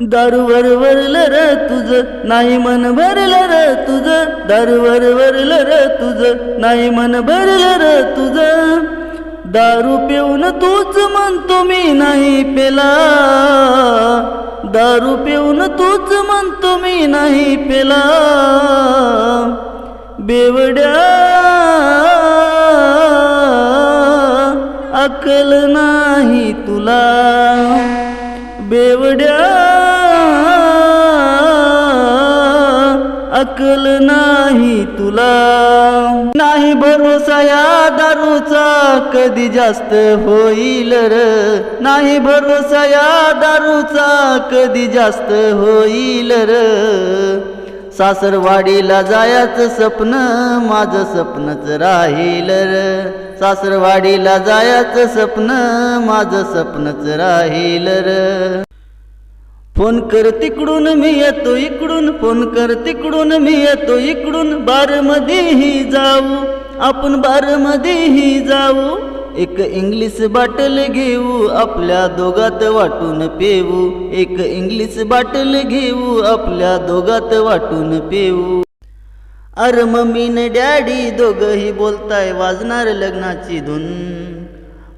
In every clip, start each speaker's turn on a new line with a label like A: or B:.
A: दारूवर वरलं र तुझं नाही मन भरलं र तुझं. दारूवर वरलं र तुझ नाही मन भरलं र तुझं. दारू पिऊन तूच म्हणतो मी नाही पेला. दारू पिऊन तूच म्हणतो मी नाही पेला. बेवड्या अकल नाही तुला. बेवड्या अकल नाही तुला. नाही भरोसा या दारूचा कधी जास्त होईल र. नाही भरोसा या दारूचा कधी जास्त होईल र. सासरवाडीला जायचं स्वप्न माझं स्वप्नच राहील र. सासरवाडीला जायचं स्वप्न माझं स्वप्नच राहील र. फोन कर तिकडून मी येतो इकडून फोन कर तिकडून मी येतो इकडून बारमध्येही जाऊ आपण बारमध्येही जाऊ. एक इंग्लिश बाटल घेऊ आपल्या दोघात वाटून पेऊ. एक इंग्लिश बाटल घेऊ आपल्या दोघात वाटून पेऊ. अर मम्मी न डॅडी दोघही बोलताय वाजणार लग्नाची धुन.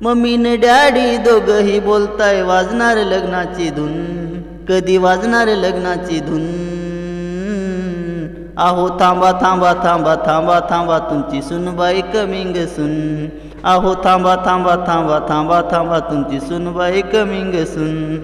A: मम्मी न डॅडी दोघही बोलताय वाजणार लग्नाची धुन. कधी वाजणार लग्नाची धुन? आहो थांबा थांबा थांबा थांबा थांबा तुमची सुनबाई कमिंग सुन. आहो थांबा थांबा थांबा थांबा थांबा तुमची सुनबाई कमिंग सुन.